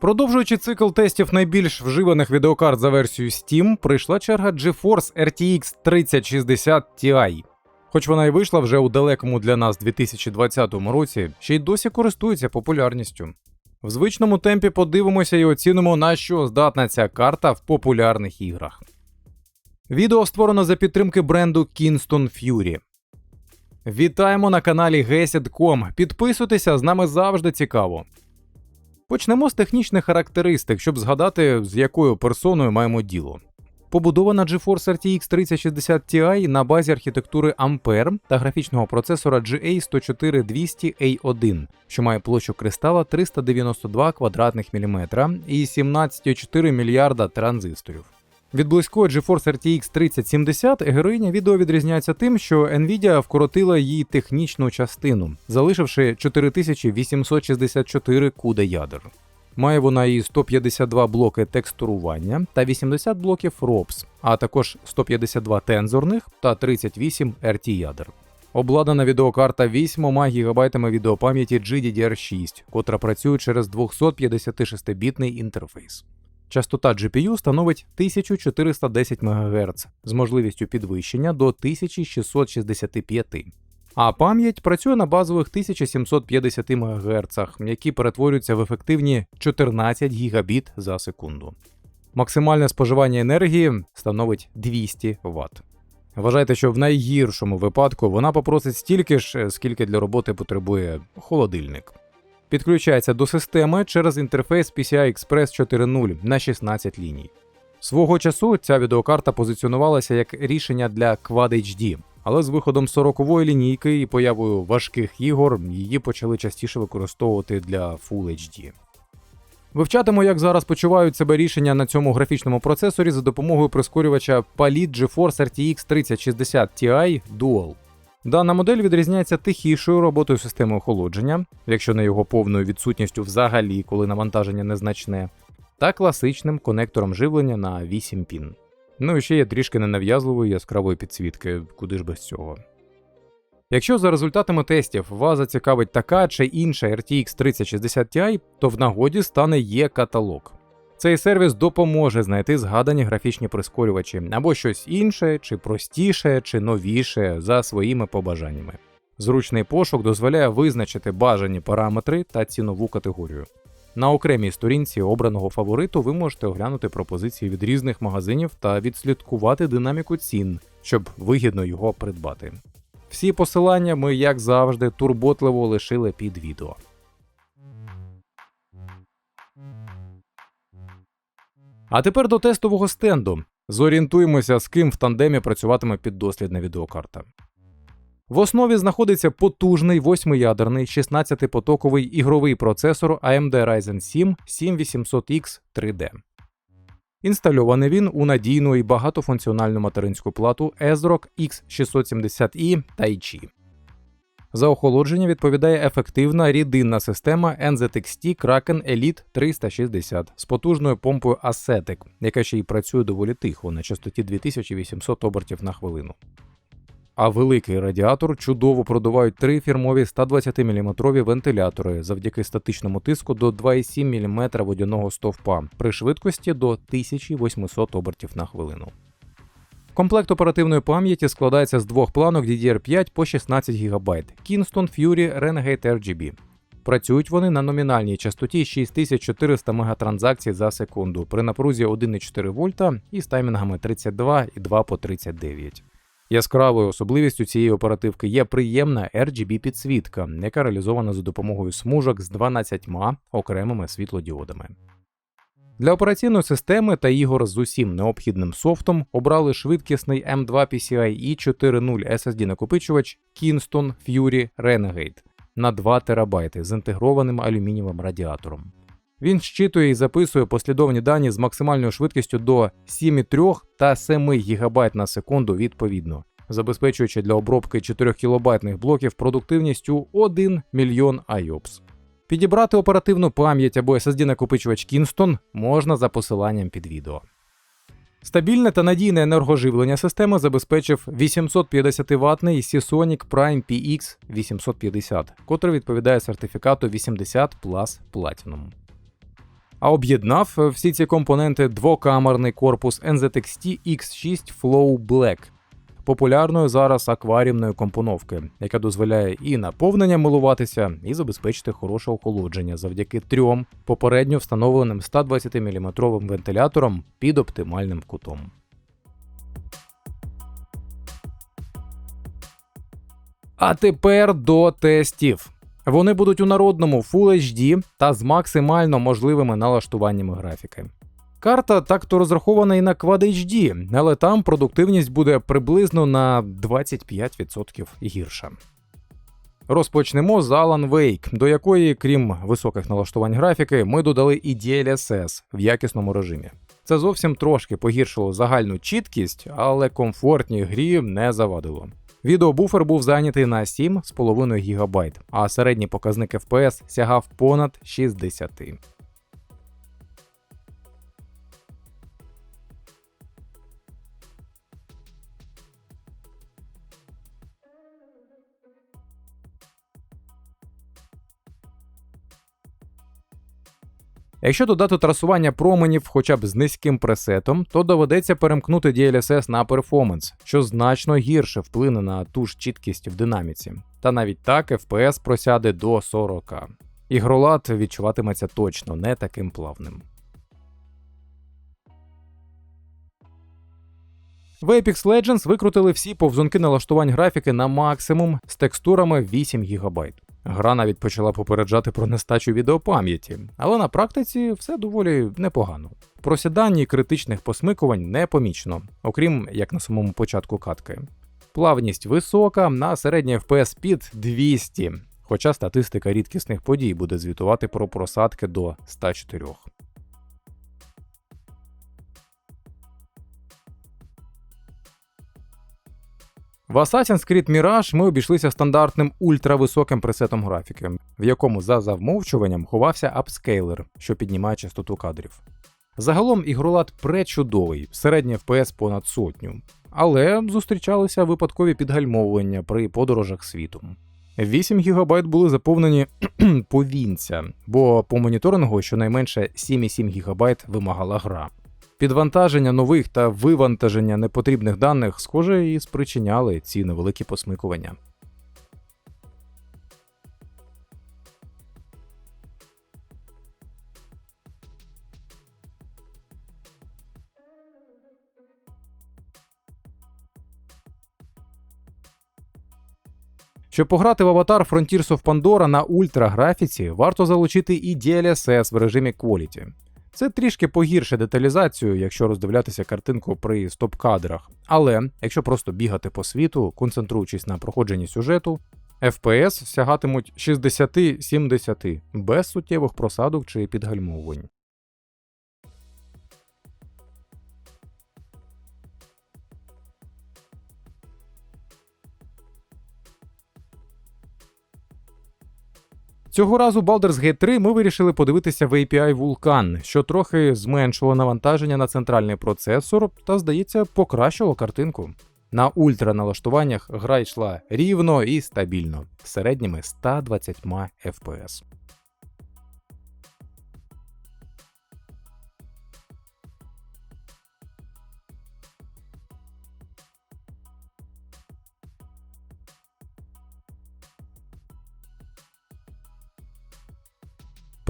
Продовжуючи цикл тестів найбільш вживаних відеокарт за версією Steam, прийшла черга GeForce RTX 3060 Ti. Хоч вона і вийшла вже у далекому для нас 2020 році, ще й досі користується популярністю. В звичному темпі подивимося і оцінимо, на що здатна ця карта в популярних іграх. Відео створено за підтримки бренду Kingston Fury. Вітаємо на каналі Gesid.com. Підписуйтеся, з нами завжди цікаво. Почнемо з технічних характеристик, щоб згадати, з якою персоною маємо діло. Побудована GeForce RTX 3060 Ti на базі архітектури Ampere та графічного процесора GA104200A1, що має площу кристала 392 квадратних міліметра і 17,4 мільярда транзисторів. Від близької GeForce RTX 3070 героїня відео відрізняється тим, що Nvidia вкоротила її технічну частину, залишивши 4864 куда ядер. Має вона і 152 блоки текстурування та 80 блоків ROPS, а також 152 тензорних та 38 RT ядер. Обладнана відеокарта 8 ГБ відеопам'яті GDDR6, котра працює через 256-бітний інтерфейс. Частота GPU становить 1410 МГц з можливістю підвищення до 1665. А пам'ять працює на базових 1750 МГц, які перетворюються в ефективні 14 гігабіт за секунду. Максимальне споживання енергії становить 200 Вт. Вважайте, що в найгіршому випадку вона попросить стільки ж, скільки для роботи потребує холодильник. Підключається до системи через інтерфейс PCI Express 4.0 на 16 ліній. Свого часу ця відеокарта позиціонувалася як рішення для Quad HD, але з виходом 40-ї лінійки і появою важких ігор її почали частіше використовувати для Full HD. Вивчатиму, як зараз почувають себе рішення на цьому графічному процесорі за допомогою прискорювача Palit GeForce RTX 3060 Ti Dual. Дана модель відрізняється тихішою роботою системи охолодження, якщо не його повною відсутністю взагалі, коли навантаження незначне, та класичним конектором живлення на 8 пін. Ну і ще є трішки ненав'язливої яскравої підсвітки, куди ж без цього. Якщо за результатами тестів вас зацікавить така чи інша RTX 3060 Ti, то в нагоді стане є каталог. Цей сервіс допоможе знайти згадані графічні прискорювачі або щось інше, чи простіше, чи новіше за своїми побажаннями. Зручний пошук дозволяє визначити бажані параметри та цінову категорію. На окремій сторінці обраного фавориту ви можете оглянути пропозиції від різних магазинів та відслідкувати динаміку цін, щоб вигідно його придбати. Всі посилання ми, як завжди, турботливо лишили під відео. А тепер до тестового стенду. Зорієнтуємося, з ким в тандемі працюватиме піддослідна відеокарта. В основі знаходиться потужний восьмиядерний 16-потоковий ігровий процесор AMD Ryzen 7 7800X 3D. Інстальований він у надійну і багатофункціональну материнську плату ESRock X670i Taichi. За охолодження відповідає ефективна рідинна система NZXT Kraken Elite 360 з потужною помпою Ascetic, яка ще й працює доволі тихо на частоті 2800 обертів на хвилину. А великий радіатор чудово продувають три фірмові 120-мм вентилятори завдяки статичному тиску до 2,7 мм водяного стовпа при швидкості до 1800 обертів на хвилину. Комплект оперативної пам'яті складається з двох планок DDR5 по 16 ГБ Kingston Fury Renegade RGB. Працюють вони на номінальній частоті 6400 мегатранзакцій за секунду при напрузі 1,4 вольта і з таймінгами 32 і 2 по 39. Яскравою особливістю цієї оперативки є приємна RGB підсвітка, яка реалізована за допомогою смужок з 12 окремими світлодіодами. Для операційної системи та ігор з усім необхідним софтом обрали швидкісний M2 PCIe 4.0 SSD накопичувач Kingston Fury Renegade на 2 ТБ з інтегрованим алюмінієвим радіатором. Він щитує і записує послідовні дані з максимальною швидкістю до 7,3 та 7 ГБ на секунду відповідно, забезпечуючи для обробки 4 кілобайтних блоків продуктивністю 1 мільйон IOPS. Підібрати оперативну пам'ять або SSD накопичувач Kingston можна за посиланням під відео. Стабільне та надійне енергоживлення системи забезпечив 850 ватний Seasonic Prime PX 850, котрий відповідає сертифікату 80 Plus Platinum. А об'єднав всі ці компоненти двокамерний корпус NZXT X6 Flow Black популярної зараз акваріумної компоновки, яка дозволяє і наповнення милуватися, і забезпечити хороше охолодження завдяки трьом попередньо встановленим 120 мм вентиляторам під оптимальним кутом. А тепер до тестів. Вони будуть у народному Full HD та з максимально можливими налаштуваннями графіки. Карта так-то розрахована і на Quad HD, але там продуктивність буде приблизно на 25% гірша. Розпочнемо з Alan Wake, до якої, крім високих налаштувань графіки, ми додали і DLSS в якісному режимі. Це зовсім трошки погіршило загальну чіткість, але комфортній грі не завадило. Відеобуфер був зайнятий на 7,5 ГБ, а середній показник FPS сягав понад 60. Якщо додати трасування променів хоча б з низьким пресетом, то доведеться перемкнути DLSS на перформанс, що значно гірше вплине на ту ж чіткість в динаміці. Та навіть так FPS просяде до 40. Ігролад відчуватиметься точно не таким плавним. В Apex Legends викрутили всі повзунки налаштувань графіки на максимум з текстурами 8 ГБ. Гра навіть почала попереджати про нестачу відеопам'яті, але на практиці все доволі непогано. Просідання критичних посмикувань не помічно, окрім як на самому початку катки. Плавність висока, на середній FPS під 200, хоча статистика рідкісних подій буде звітувати про просадки до 104. В Assassin's Creed Mirage ми обійшлися стандартним ультрависоким пресетом графіки, в якому за завмовчуванням ховався апскейлер, що піднімає частоту кадрів. Загалом ігролад пречудовий, середній FPS понад сотню, але зустрічалися випадкові підгальмовування при подорожах світом. 8 ГБ були заповнені повінця, бо по моніторингу щонайменше 7,7 ГБ вимагала гра. Підвантаження нових та вивантаження непотрібних даних, схоже, і спричиняли ці невеликі посмикування. Щоб пограти в аватар Frontiers of Pandora на ультраграфіці, варто залучити і DLSS в режимі Quality. Це трішки погірше деталізацію, якщо роздивлятися картинку при стоп-кадрах. Але якщо просто бігати по світу, концентруючись на проходженні сюжету, FPS сягатимуть 60-70 без суттєвих просадок чи підгальмовувань. Цього разу Baldur's Gate 3 ми вирішили подивитися в API Vulkan, що трохи зменшило навантаження на центральний процесор та, здається, покращило картинку. На ультраналаштуваннях гра йшла рівно і стабільно, середніми 120 FPS.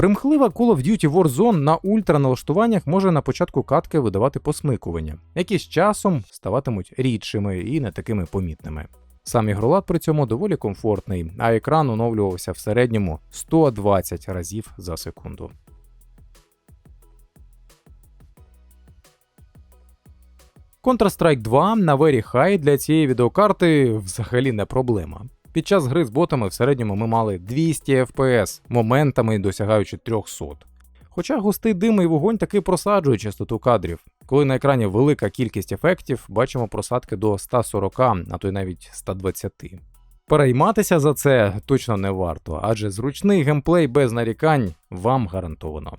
Примхлива Call of Duty Warzone на ультраналаштуваннях може на початку катки видавати посмикування, які з часом ставатимуть рідшими і не такими помітними. Сам ігролад при цьому доволі комфортний, а екран оновлювався в середньому 120 разів за секунду. Counter-Strike 2 на Very High для цієї відеокарти взагалі не проблема. Під час гри з ботами в середньому ми мали 200 FPS, моментами досягаючи 300. Хоча густий дим і вогонь таки просаджує частоту кадрів. Коли на екрані велика кількість ефектів, бачимо просадки до 140, а то й навіть 120. Перейматися за це точно не варто, адже зручний геймплей без нарікань вам гарантовано.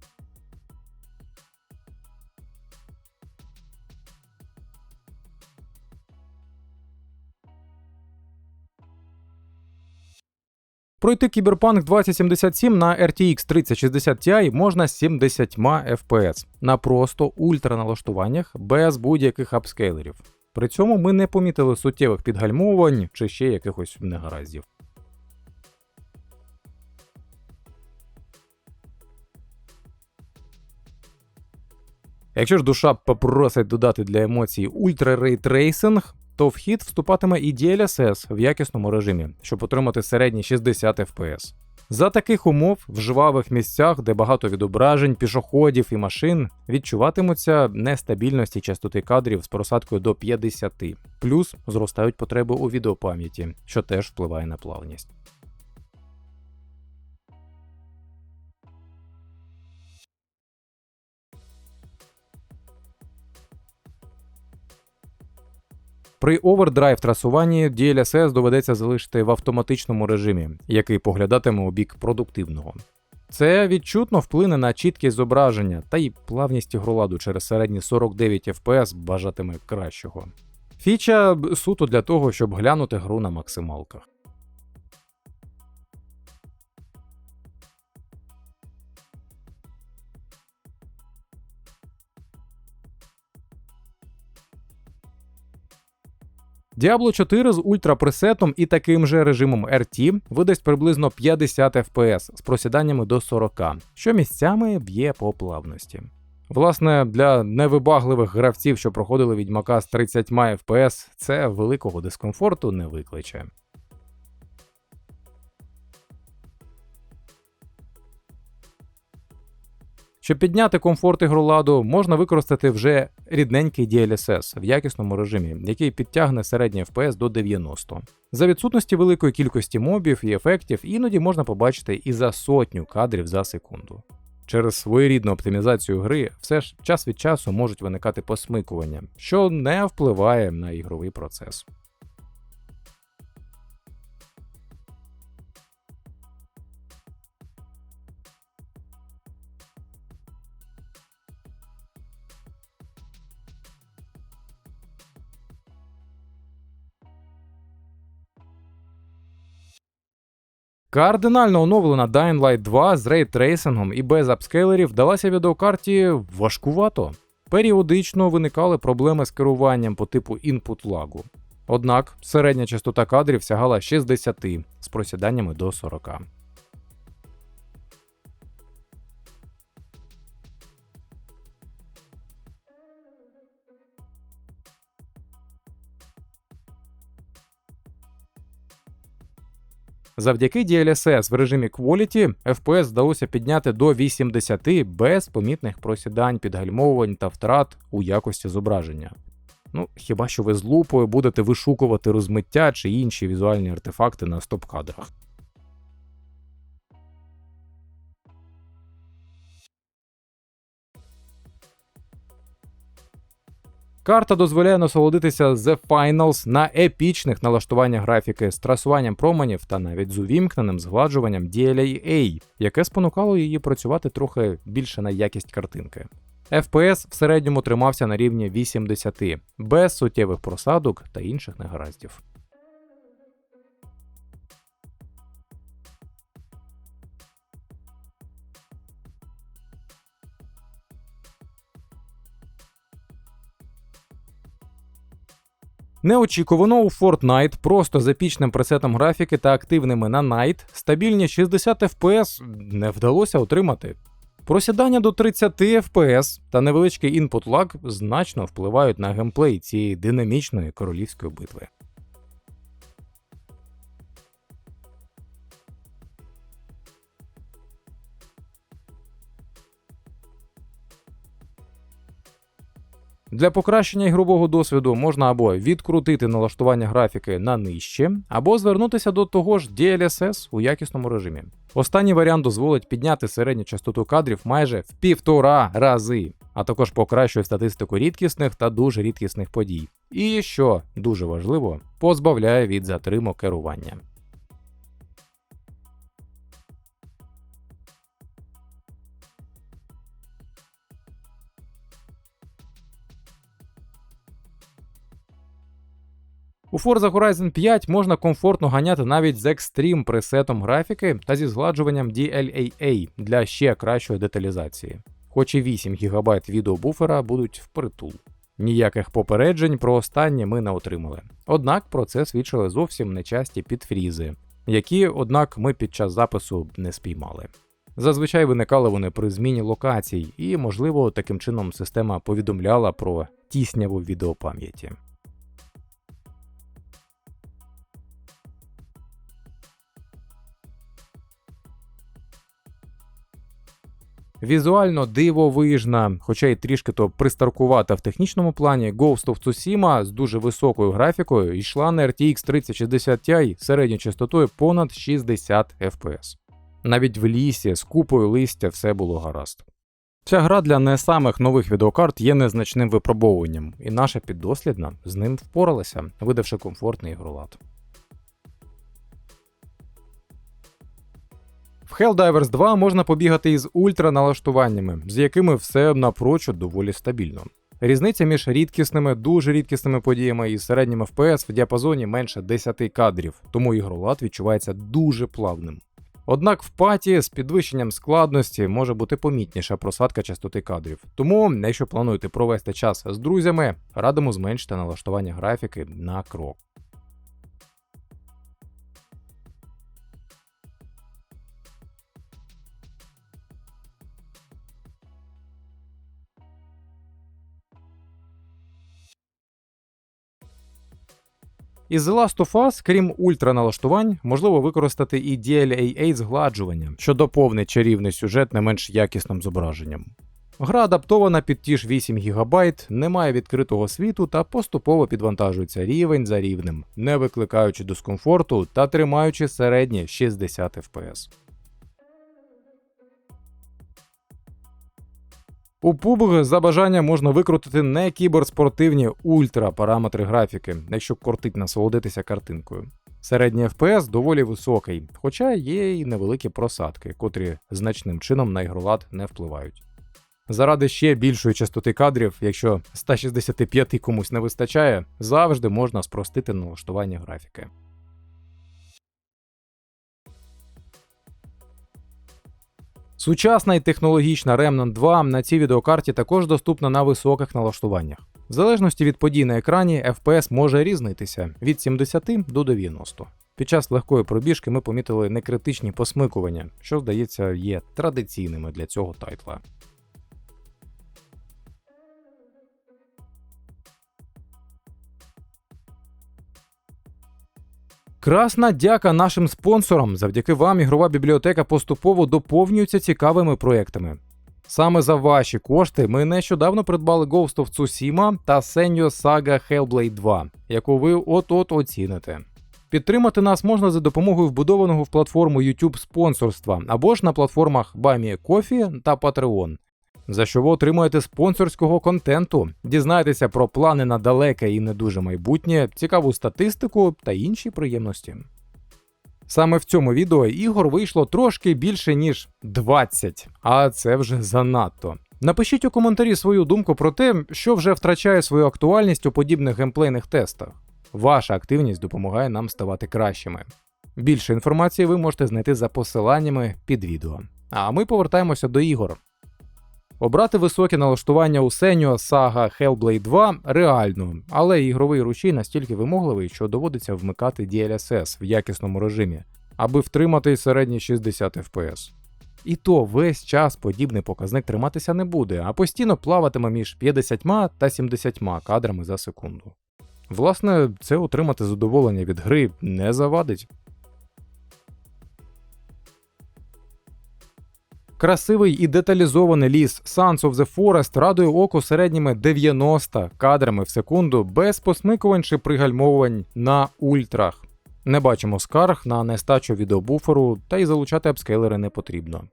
Пройти Cyberpunk 2077 на RTX 3060 Ti можна 70 FPS на просто ультраналаштуваннях без будь-яких апскейлерів. При цьому ми не помітили суттєвих підгальмовувань чи ще якихось негараздів. Якщо ж душа попросить додати для емоцій ультра рейтрейсинг, то в хід вступатиме і DLSS в якісному режимі, щоб отримати середні 60 FPS. За таких умов в жвавих місцях, де багато відображень, пішоходів і машин, відчуватимуться нестабільності частоти кадрів з просадкою до 50, плюс зростають потреби у відеопам'яті, що теж впливає на плавність. При овердрайв трасуванні DLSS доведеться залишити в автоматичному режимі, який поглядатиме у бік продуктивного. Це відчутно вплине на чіткість зображення та й плавність ігроладу через середні 49 FPS бажатиме кращого. Фіча суто для того, щоб глянути гру на максималках. Diablo 4 з ультрапресетом і таким же режимом RT видасть приблизно 50 FPS з просіданнями до 40, що місцями б'є по плавності. Власне, для невибагливих гравців, що проходили відьмака з 30 FPS, це великого дискомфорту не викличе. Щоб підняти комфорт ігроладу, можна використати вже рідненький DLSS в якісному режимі, який підтягне середній FPS до 90. За відсутності великої кількості мобів і ефектів іноді можна побачити і за сотню кадрів за секунду. Через своєрідну оптимізацію гри все ж час від часу можуть виникати посмикування, що не впливає на ігровий процес. Кардинально оновлена Dying Light 2 з рейтрейсингом і без апскейлерів вдалася відеокарті важкувато. Періодично виникали проблеми з керуванням по типу інпут лагу. Однак середня частота кадрів сягала 60 з просіданнями до 40. Завдяки DLSS в режимі Quality FPS вдалося підняти до 80 без помітних просідань, підгальмовувань та втрат у якості зображення. Ну, хіба що ви з лупою будете вишукувати розмиття чи інші візуальні артефакти на стоп-кадрах. Карта дозволяє насолодитися The Finals на епічних налаштуваннях графіки з трасуванням променів та навіть з увімкненим згладжуванням DLA, яке спонукало її працювати трохи більше на якість картинки. FPS в середньому тримався на рівні 80, без суттєвих просадок та інших негараздів. Неочікувано у Fortnite просто з епічним пресетом графіки та активними на Night стабільні 60 FPS не вдалося отримати. Просідання до 30 FPS та невеличкий інпут лаг значно впливають на геймплей цієї динамічної королівської битви. Для покращення ігрового досвіду можна або відкрутити налаштування графіки на нижче, або звернутися до того ж DLSS у якісному режимі. Останній варіант дозволить підняти середню частоту кадрів майже в півтора рази, а також покращує статистику рідкісних та дуже рідкісних подій. І що дуже важливо, позбавляє від затримок керування. У Forza Horizon 5 можна комфортно ганяти навіть з екстрім пресетом графіки та зі згладжуванням DLAA для ще кращої деталізації. Хоч і 8 ГБ відеобуфера будуть впритул. Ніяких попереджень про останнє ми не отримали. Однак про це свідчили зовсім нечасті підфрізи, які, однак, ми під час запису не спіймали. Зазвичай виникали вони при зміні локацій, і, можливо, таким чином система повідомляла про тісняву відеопам'яті. Візуально дивовижна, хоча й трішки то пристаркувата в технічному плані, Ghost of Tsushima з дуже високою графікою йшла на RTX 3060 Ti середньою частотою понад 60 FPS. Навіть в лісі з купою листя все було гаразд. Ця гра для не самих нових відеокарт є незначним випробовуванням, і наша піддослідна з ним впоралася, видавши комфортний ігролад. В Helldivers 2 можна побігати із ультраналаштуваннями, з якими все напрочуд доволі стабільно. Різниця між рідкісними, дуже рідкісними подіями і середнім FPS в діапазоні менше 10 кадрів, тому ігролад відчувається дуже плавним. Однак в паті з підвищенням складності може бути помітніша просадка частоти кадрів. Тому, якщо плануєте провести час з друзями, радимо зменшити налаштування графіки на крок. Із The Last of Us, крім ультраналаштувань, можливо використати і DLAA згладжування, що доповнить чарівний сюжет не менш якісним зображенням. Гра адаптована під ті ж 8 ГБ, не має відкритого світу та поступово підвантажується рівень за рівнем, не викликаючи дискомфорту та тримаючи середнє 60 FPS. У PUBG за бажання можна викрутити не кіберспортивні ультра параметри графіки, якщо кортить насолодитися картинкою. Середній FPS доволі високий, хоча є й невеликі просадки, котрі значним чином на ігролад не впливають. Заради ще більшої частоти кадрів, якщо 165 комусь не вистачає, завжди можна спростити налаштування графіки. Сучасна і технологічна Remnant 2 на цій відеокарті також доступна на високих налаштуваннях. В залежності від подій на екрані, FPS може різнитися від 70 до 90. Під час легкої пробіжки ми помітили некритичні посмикування, що, здається, є традиційними для цього тайтла. Красна дяка нашим спонсорам. Завдяки вам ігрова бібліотека поступово доповнюється цікавими проектами. Саме за ваші кошти ми нещодавно придбали Ghost of Tsushima та Senyo Saga Hellblade 2, яку ви от-от оціните. Підтримати нас можна за допомогою вбудованого в платформу YouTube спонсорства або ж на платформах BuyMeACoffee та Patreon, за що ви отримуєте спонсорського контенту, дізнаєтеся про плани на далеке і не дуже майбутнє, цікаву статистику та інші приємності. Саме в цьому відео ігор вийшло трошки більше, ніж 20, а це вже занадто. Напишіть у коментарі свою думку про те, що вже втрачає свою актуальність у подібних геймплейних тестах. Ваша активність допомагає нам ставати кращими. Більше інформації ви можете знайти за посиланнями під відео. А ми повертаємося до ігор. Обрати високе налаштування у Senua Saga Hellblade 2 реально, але ігровий ручій настільки вимогливий, що доводиться вмикати DLSS в якісному режимі, аби втримати середні 60 FPS. І то весь час подібний показник триматися не буде, а постійно плаватиме між 50 та 70 кадрами за секунду. Власне, це отримати задоволення від гри не завадить. Красивий і деталізований ліс Sons of the Forest радує око середніми 90 кадрами в секунду без посмикувань чи пригальмовувань на ультрах. Не бачимо скарг на нестачу відеобуферу, та й залучати апскейлери не потрібно.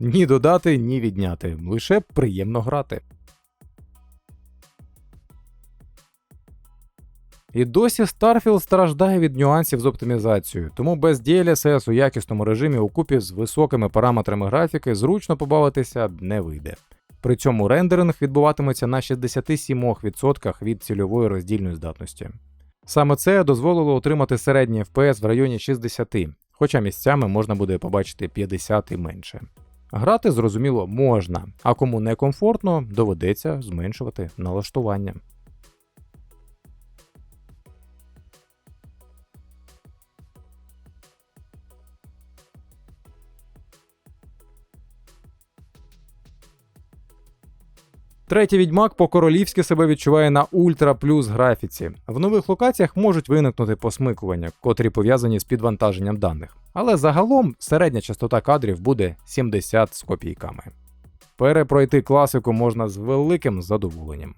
Ні додати, ні відняти, лише приємно грати. І досі Starfield страждає від нюансів з оптимізацією, тому без DLSS у якісному режимі у купі з високими параметрами графіки зручно побавитися не вийде. При цьому рендеринг відбуватиметься на 67% від цільової роздільної здатності. Саме це дозволило отримати середній FPS в районі 60, хоча місцями можна буде побачити 50 і менше. Грати, зрозуміло, можна, а кому не комфортно, доведеться зменшувати налаштування. Третій відьмак по-королівськи себе відчуває на ультра плюс графіці. В нових локаціях можуть виникнути посмикування, котрі пов'язані з підвантаженням даних. Але загалом середня частота кадрів буде 70 з копійками. Перепройти класику можна з великим задоволенням.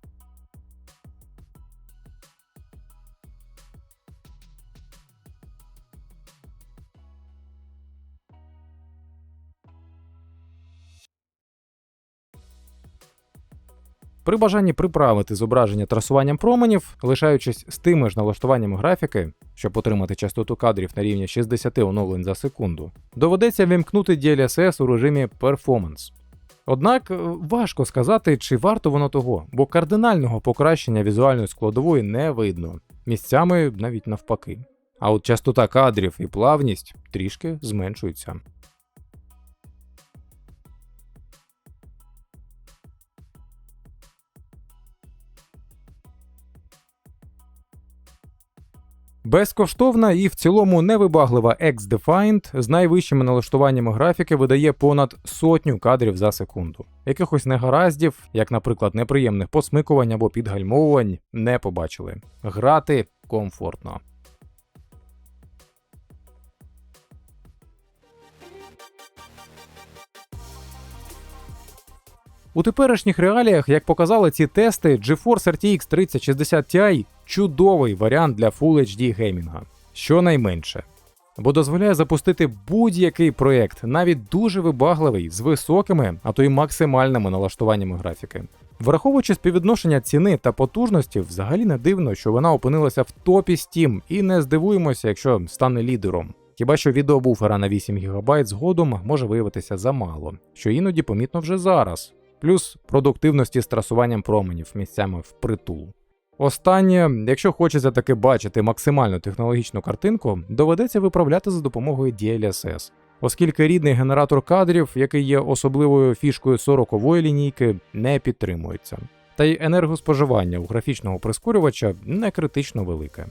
При бажанні приправити зображення трасуванням променів, лишаючись з тими ж налаштуваннями графіки, щоб отримати частоту кадрів на рівні 60 оновлень за секунду, доведеться вімкнути DLSS у режимі Performance. Однак е, важко сказати, чи варто воно того, бо кардинального покращення візуальної складової не видно, місцями навіть навпаки. А от частота кадрів і плавність трішки зменшуються. Безкоштовна і в цілому невибаглива X-Defined з найвищими налаштуваннями графіки видає понад сотню кадрів за секунду. Якихось негараздів, як, наприклад, неприємних посмикувань або підгальмовувань, не побачили. Грати комфортно. У теперішніх реаліях, як показали ці тести, GeForce RTX 3060 Ti чудовий варіант для Full HD геймінга, щонайменше. Бо дозволяє запустити будь-який проєкт, навіть дуже вибагливий, з високими, а то й максимальними налаштуваннями графіки. Враховуючи співвідношення ціни та потужності, взагалі не дивно, що вона опинилася в топі Steam, і не здивуємося, якщо стане лідером. Хіба що відеобуфера на 8 ГБ згодом може виявитися замало, що іноді помітно вже зараз, плюс продуктивності з трасуванням променів місцями впритул. Останнє, якщо хочеться таки бачити максимальну технологічну картинку, доведеться виправляти за допомогою DLSS, оскільки рідний генератор кадрів, який є особливою фішкою 40-ї лінійки, не підтримується. Та й енергоспоживання у графічного прискорювача не критично велике.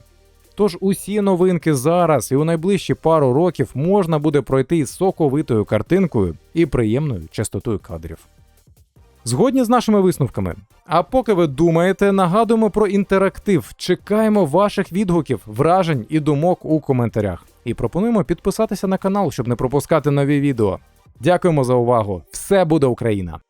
Тож усі новинки зараз і у найближчі пару років можна буде пройти з соковитою картинкою і приємною частотою кадрів. Згодні з нашими висновками. А поки ви думаєте, нагадуємо про інтерактив. Чекаємо ваших відгуків, вражень і думок у коментарях. І пропонуємо підписатися на канал, щоб не пропускати нові відео. Дякуємо за увагу! Все буде Україна!